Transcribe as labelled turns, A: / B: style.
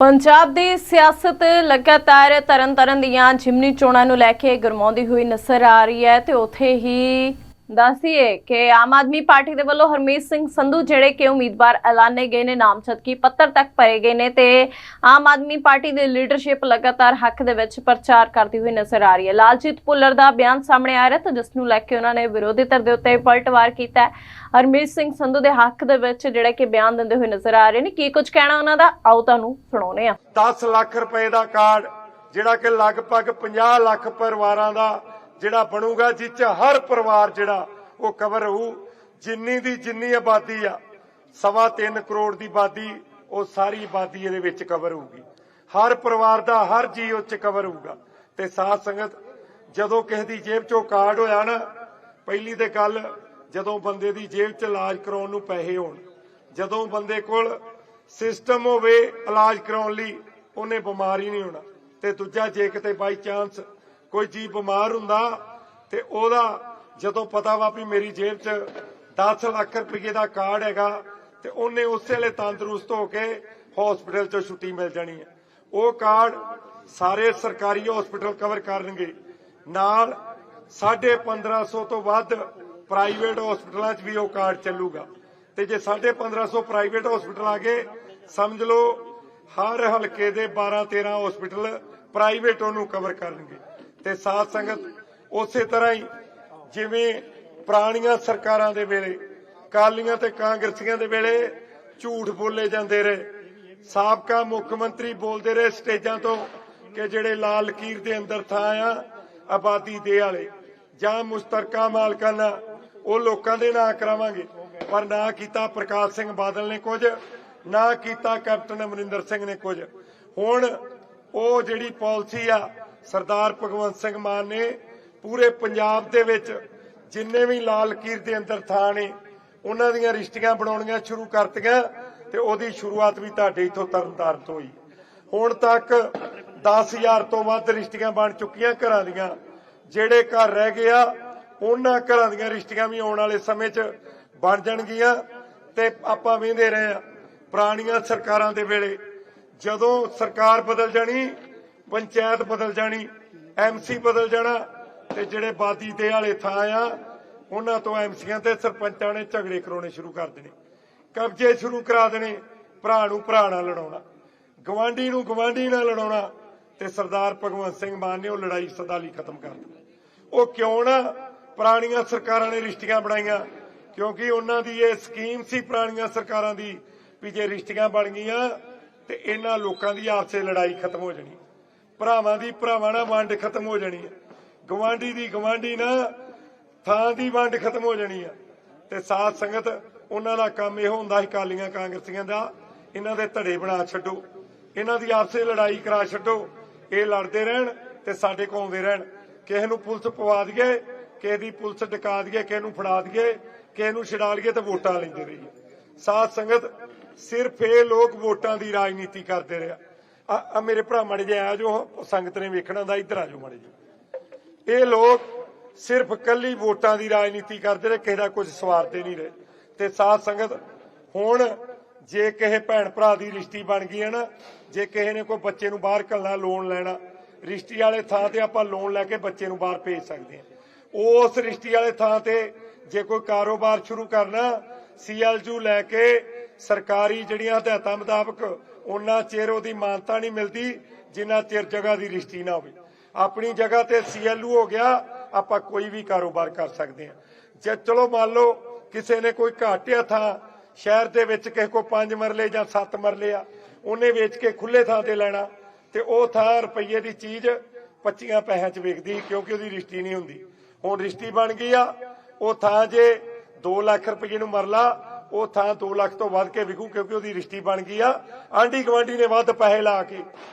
A: ਪੰਜਾਬ ਦੀ ਸਿਆਸਤ ਲਗਾਤਾਰ ਤਰਨਤਾਰਨ ਦੀਆਂ ਜਿਮਨੀ ਚੋਣਾਂ ਨੂੰ ਲੈ ਕੇ ਗਰਮਾਉਂਦੀ ਹੋਈ ਨਜ਼ਰ ਆ ਰਹੀ ਹੈ ਤੇ ਉੱਥੇ ਹੀ ਦੱਸੀਏ ਕਿ ਆਮ ਆਦਮੀ ਪਾਰਟੀ ਦੇ ਵੱਲੋਂ ਹਰਮੀਤ ਸਿੰਘ ਸੰਧੂ ਜਿਹੜੇ ਕਿ ਉਮੀਦਵਾਰ ਐਲਾਨੇ ਗਏ ਨੇ ਨਾਮਜ਼ਦਗੀ ਪੱਤਰ ਤੱਕ ਭਰੇ ਗਏ ਨੇ ਤੇ ਆਮ ਆਦਮੀ ਪਾਰਟੀ ਦੀ ਲੀਡਰਸ਼ਿਪ ਲਗਾਤਾਰ ਹੱਕ ਦੇ ਵਿੱਚ ਪ੍ਰਚਾਰ ਕਰਦੀ ਹੋਈ ਨਜ਼ਰ ਆ ਰਹੀ ਹੈ। ਲਾਲਜੀਤ ਭੁੱਲਰ ਦਾ ਬਿਆਨ ਸਾਹਮਣੇ ਆ ਰਿਹਾ ਤੇ ਜਿਸ ਨੂੰ ਲੈ ਕੇ ਉਹਨਾਂ ਨੇ ਵਿਰੋਧੀ ਧਿਰ ਦੇ ਉੱਤੇ ਪਲਟਵਾਰ ਕੀਤਾ ਹੈ। ਹਰਮੀਤ ਸਿੰਘ ਸੰਧੂ ਦੇ ਹੱਕ ਦੇ ਵਿੱਚ ਜਿਹੜੇ ਕਿ ਬਿਆਨ ਦਿੰਦੇ ਹੋਏ ਨਜ਼ਰ ਆ ਰਹੇ ਨੇ। ਕੀ ਕੁਝ ਕਹਿਣਾ ਉਹਨਾਂ ਦਾ? ਆਓ ਤੁਹਾਨੂੰ ਸੁਣਾਉਨੇ ਆ
B: 10 ਲੱਖ ਰੁਪਏ ਦਾ ਕਾਰਡ ਜਿਹੜਾ ਕਿ ਲਗਭਗ 50 ਲੱਖ ਪਰਿਵਾਰਾਂ ਦਾ ਜਿਹੜਾ ਬਣੂਗਾ, ਜਿਸ ਚ ਹਰ ਪਰਿਵਾਰ ਜਿਹੜਾ, ਉਹ ਕਵਰ ਹੋਊ ਜਿੰਨੀ ਦੀ ਜਿੰਨੀ ਆਬਾਦੀ ਆ, ਸਵਾ 3 ਕਰੋੜ ਦੀ ਆਬਾਦੀ, ਉਹ ਸਾਰੀ ਆਬਾਦੀ ਇਹਦੇ ਵਿੱਚ ਕਵਰ ਹੋਊਗੀ। ਹਰ ਪਰਿਵਾਰ ਦਾ, ਹਰ ਜੀ ਉਹ ਕਵਰ ਹੋਊਗਾ। ਤੇ ਸਾਧ ਸੰਗਤ, ਜਦੋਂ ਕਿਸੇ ਦੀ ਜੇਬ ਚੋਂ ਕਾਰਡ ਹੋਇਆ ਨਾ, ਪਹਿਲੀ ਤੇ ਗੱਲ, ਜਦੋਂ ਬੰਦੇ ਦੀ ਜੇਬ 'ਚ ਇਲਾਜ ਕਰਾਉਣ ਨੂੰ ਪੈਸੇ ਹੋਣ, ਜਦੋਂ ਬੰਦੇ ਕੋਲ ਸਿਸਟਮ ਹੋਵੇ ਇਲਾਜ ਕਰਾਉਣ ਲਈ, ਉਹਨੇ ਬਿਮਾਰ ਹੀ ਨਹੀਂ ਹੋਣਾ। ਤੇ ਦੂਜਾ, ਜੇ ਕਿਤੇ ਬਾਈ ਚਾਂਸ ਕੋਈ ਜੀ ਬਿਮਾਰ ਹੁੰਦਾ ਤੇ ਉਹਦਾ ਜਦੋਂ ਪਤਾ ਵਾ ਵੀ ਮੇਰੀ ਜੇਬ 'ਚ 10 ਲੱਖ ਰੁਪਏ ਦਾ ਕਾਰਡ ਹੈਗਾ ਤੇ ਉਹਨੇ ਉਸੇ ਵੇਲੇ ਤੰਦਰੁਸਤ ਹੋ ਕੇ ਹਸਪੀਟਲ 'ਚੋਂ ਛੁੱਟੀ ਮਿਲ ਜਾਣੀ ਹੈ। ਉਹ ਕਾਰਡ ਸਾਰੇ ਸਰਕਾਰੀ ਹਸਪੀਟਲ ਕਵਰ ਕਰਨਗੇ। ਨਾਲ 1550 ਤੋਂ ਵੱਧ ਪ੍ਰਾਈਵੇਟ ਹਸਪੀਟਲਾਂ 'ਚ ਵੀ ਉਹ ਕਾਰਡ ਚੱਲੂਗਾ। ਤੇ ਜੇ 1550 ਪ੍ਰਾਈਵੇਟ ਹਸਪੀਟਲ ਆ ਗਏ, ਸਮਝ ਲਓ ਹਰ ਹਲਕੇ ਦੇ 12 13 ਹਸਪੀਟਲ ਪ੍ਰਾਈਵੇਟ ਉਹਨੂੰ ਕਵਰ ਕਰਨਗੇ। ਤੇ ਸਾਧ ਸੰਗਤ ਉਸੇ ਤਰ੍ਹਾਂ ਹੀ ਜਿਵੇਂ ਪੁਰਾਣੀਆਂ ਸਰਕਾਰਾਂ ਦੇ ਵੇਲੇ, ਕਾਲੀਆਂ ਤੇ ਕਾਂਗਰਸੀਆਂ ਦੇ ਵੇਲੇ ਝੂਠ ਬੋਲੇ ਜਾਂਦੇ ਰਹੇ। ਸਾਬਕਾ ਮੁੱਖ ਮੰਤਰੀ ਬੋਲਦੇ ਰਹੇ ਸਟੇਜਾਂ ਤੋਂ ਕਿ ਜਿਹੜੇ ਲਾਲ ਲਕੀਰ ਦੇ ਅੰਦਰ ਥਾਂ ਆ, ਆਬਾਦੀ ਦੇ ਵਾਲੇ ਜਾਂ ਮੁਸ਼ਤਰਕਾ ਮਾਲਕਾਨਾ, ਉਹ ਲੋਕਾਂ ਦੇ ਨਾਂ ਕਰਾਵਾਂਗੇ। ਪਰ ਨਾ ਕੀਤਾ ਪ੍ਰਕਾਸ਼ ਸਿੰਘ ਬਾਦਲ ਨੇ ਕੁਝ, ਨਾ ਕੀਤਾ ਕੈਪਟਨ ਅਮਰਿੰਦਰ ਸਿੰਘ ਨੇ ਕੁਝ। ਹੁਣ ਉਹ ਜਿਹੜੀ ਪਾਲਿਸੀ ਆ ਸਰਦਾਰ ਭਗਵੰਤ ਸਿੰਘ ਮਾਨ ਨੇ ਪੂਰੇ ਪੰਜਾਬ ਦੇ ਵਿੱਚ ਜਿੰਨੇ ਵੀ ਲਾਲ ਲਕੀਰ ਦੇ ਅੰਦਰ ਥਾਂ ਨੇ, ਉਹਨਾਂ ਦੀਆਂ ਰਿਸ਼ਤੀਆਂ ਬਣਾਉਣੀਆਂ ਸ਼ੁਰੂ ਕਰਤੀਆਂ ਤੇ ਉਹਦੀ ਸ਼ੁਰੂਆਤ ਵੀ ਤੁਹਾਡੇ ਇਥੋਂ ਤਰਨਤਾਰਨ ਤੋਂ ਹੋਈ। ਹੁਣ ਤੱਕ 10000 ਤੋਂ ਵੱਧ ਰਿਸ਼ਤੀਆਂ ਬਣ ਚੁੱਕੀਆਂ ਘਰਾਂ ਦੀਆਂ, ਜਿਹੜੇ ਘਰ ਰਹਿ ਗਿਆ ਉਹਨਾਂ ਘਰਾਂ ਦੀਆਂ ਰਿਸ਼ਤੀਆਂ ਵੀ ਆਉਣ ਵਾਲੇ ਸਮੇਂ 'ਚ ਬਣ ਜਾਣਗੀਆਂ ਤੇ ਆਪਾਂ ਵੇਂਦੇ ਰਹੇ ਆ ਪੁਰਾਣੀਆਂ ਸਰਕਾਰਾਂ ਦੇ ਵੇਲੇ। ਜਦੋਂ ਸਰਕਾਰ ਬਦਲ ਜਾਣੀ ਪੰਚਾਇਤ ਬਦਲ ਜਾਣੀ ਐਮਸੀ ਬਦਲ ਜਾਣਾ ਤੇ ਜਿਹੜੇ ਬਾਦੀ ਦੇ ਵਾਲੇ ਥਾਂ ਆ, ਉਹਨਾਂ ਤੋਂ ਐਮਸੀਆਂ ਤੇ ਸਰਪੰਚਾਂ ਨੇ ਝਗੜੇ ਕਰਾਉਣੇ ਸ਼ੁਰੂ ਕਰ ਦੇਣੇ। ਕਬਜ਼ੇ ਸ਼ੁਰੂ ਕਰਾ ਦੇਣੇ, ਭਰਾ ਨੂੰ ਭਰਾ ਨਾਲ ਲੜਾਉਣਾ। ਗਵਾਂਢੀ ਨੂੰ ਗਵਾਂਢੀ ਨਾਲ ਲੜਾਉਣਾ ਤੇ ਸਰਦਾਰ ਭਗਵੰਤ ਸਿੰਘ ਮਾਨ ਨੇ ਉਹ ਲੜਾਈ ਸਦਾ ਲਈ ਖਤਮ ਕਰ ਦਿੱਤੀ। ਉਹ ਕਿਉਂ ਨਾ ਪੁਰਾਣੀਆਂ ਸਰਕਾਰਾਂ ਨੇ ਰਿਸ਼ਤੀਆਂ ਬਣਾਈਆਂ? ਕਿਉਂਕਿ ਉਹਨਾਂ ਦੀ ਇਹ ਸਕੀਮ ਸੀ ਪੁਰਾਣੀਆਂ ਸਰਕਾਰਾਂ ਦੀ ਵੀ ਜੇ ਰਿਸ਼ਤੀਆਂ ਬਣ ਗਈਆਂ ਤੇ ਇਹਨਾਂ ਲੋਕਾਂ ਦੀ ਆਪਸੇ ਲੜਾਈ ਖਤਮ ਹੋ ਜਾਣੀ। ਭਰਾਵਾਂ ਦੀ ਭਰਾਵਾਂ ਨਾਲ ਵੰਡ ਖਤਮ ਹੋ ਜਾਣੀ ਹੈ। ਗਵਾਂਢੀ ਦੀ ਗਵਾਂਢੀ ਨਾਲ ਥਾਂ ਦੀ ਵੰਡ ਖਤਮ ਹੋ ਜਾਣੀ ਆ ਤੇ ਸਾਧ ਸੰਗਤ, ਉਹਨਾਂ ਦਾ ਕੰਮ ਇਹੋ ਹੁੰਦਾ ਸੀ ਕਾਲੀਆਂ ਕਾਂਗਰਸੀਆਂ ਦਾ, ਇਹਨਾਂ ਦੇ ਧੜੇ ਬਣਾ ਛੱਡੋ। ਇਹਨਾਂ ਦੀ ਆਪਸੇ ਲੜਾਈ ਕਰਾ ਛੱਡੋ। ਇਹ ਲੜਦੇ ਰਹਿਣ ਤੇ ਸਾਡੇ ਕੋਲ ਆਉਂਦੇ ਰਹਿਣ। ਕਿਸੇ ਨੂੰ ਪੁਲਿਸ ਪਵਾ ਦਈਏ, ਕਿਸੇ ਦੀ ਪੁਲਿਸ ਡਕਾ ਦਈਏ, ਕਿਸੇ ਨੂੰ ਫੜਾ ਦਈਏ, ਕਿਸੇ ਨੂੰ ਛਡਾ ਲਈਏ ਤੇ ਵੋਟਾਂ ਲੈਂਦੇ ਰਹੀਏ। ਸਾਧ ਸੰਗਤ, ਸਿਰਫ ਇਹ ਲੋਕ ਵੋਟਾਂ ਦੀ ਰਾਜਨੀਤੀ ਕਰਦੇ ਰਿਹਾ ਆ ਮੇਰੇ ਭਰਾ ਮੜੇ ਜੇ ਆ ਜੋ ਸੰਗਤ ਨੇ ਵੇਖਣਾ ਦਾ ਇੱਧਰ ਆ ਜਾਓ ਮੜੇ ਜੀ ਇਹ ਲੋਕ ਸਿਰਫ ਕੱਲੀ ਵੋਟਾਂ ਦੀ ਰਾਜਨੀਤੀ ਕਰਦੇ ਰਹੇ, ਕਿਸੇ ਦਾ ਕੁਝ ਸਵਾਰਦੇ ਨਹੀਂ ਰਹੇ। ਤੇ ਸਾਧ ਸੰਗਤ, ਹੁਣ ਜੇ ਕਿਸੇ ਭੈਣ ਭਰਾ ਦੀ ਰਿਸ਼ਤੀ ਬਣ ਗਈ ਹੈ ਨਾ, ਜੇ ਕਿਸੇ ਨੇ ਕੋਈ ਬੱਚੇ ਨੂੰ ਬਾਹਰ ਘੱਲਣਾ ਲੋਨ ਲੈਣਾ, ਰਿਸ਼ਤੀ ਵਾਲੇ ਥਾਂ ਤੇ ਆਪਾਂ ਲੋਨ ਲੈ ਕੇ ਬੱਚੇ ਨੂੰ ਬਾਹਰ ਭੇਜ ਸਕਦੇ ਹਾਂ। ਉਸ ਰਿਸ਼ਤੀ ਵਾਲੇ ਥਾਂ ਤੇ ਜੇ ਕੋਈ ਕਾਰੋਬਾਰ ਸ਼ੁਰੂ ਕਰਨਾ ਸੀਐਲਯੂ ਲੈ ਕੇ ਸਰਕਾਰੀ ਜਿਹੜੀਆਂ ਹਦਾਇਤਾਂ ਮੁਤਾਬਕ ਉਹਨਾਂ ਚਿਰ ਉਹਦੀ ਮਾਨਤਾ ਨਹੀਂ ਮਿਲਦੀ, ਜਿੰਨਾ ਚਿਰ ਜਗ੍ਹਾ ਦੀ ਰਿਸ਼ਤੀ ਨਾ ਹੋਵੇ। ਆਪਣੀ ਜਗ੍ਹਾ ਤੇ ਸੀਐਲਯੂ ਹੋ ਗਿਆ, ਆਪਾਂ ਕੋਈ ਵੀ ਕਾਰੋਬਾਰ ਕਰ ਸਕਦੇ ਹਾਂ। ਜੇ ਚਲੋ ਮੰਨ ਲਓ ਕਿਸੇ ਨੇ ਕੋਈ ਘਾਟਿਆ ਥਾਂ, ਸ਼ਹਿਰ ਦੇ ਵਿੱਚ ਕਿਸੇ ਕੋ 5 ਮਰਲੇ ਜਾਂ 7 ਮਰਲੇ ਆ, ਉਹਨੇ ਵੇਚ ਕੇ ਖੁੱਲੇ ਥਾਂ ਤੇ ਲੈਣਾ, ਤੇ ਉਹ ਥਾਂ ਰੁਪਈਏ ਦੀ ਚੀਜ਼ 25 ਪੈਸਿਆਂ 'ਚ ਵੇਚਦੀ ਕਿਉਂਕਿ ਉਹਦੀ ਰਿਸ਼ਤੀ ਨਹੀਂ ਹੁੰਦੀ। ਹੁਣ ਰਿਸ਼ਤੀ ਬਣ ਗਈ ਆ, ਉਹ ਥਾਂ ਜੇ 2 ਲੱਖ ਰੁਪਏ ਨੂੰ ਮਰਲਾ ਉਹ ਥਾਂ 2 ਲੱਖ ਤੋਂ ਵੱਧ ਕੇ ਵਿਕੂ ਕਿਉਂਕਿ ਉਹਦੀ ਰਿਸ਼ਤੀ ਬਣ ਗਈ ਆ। ਆਂਢੀ ਗਵਾਂਢੀ ਨੇ ਵੱਧ ਪੈਸੇ ਲਾ ਕੇ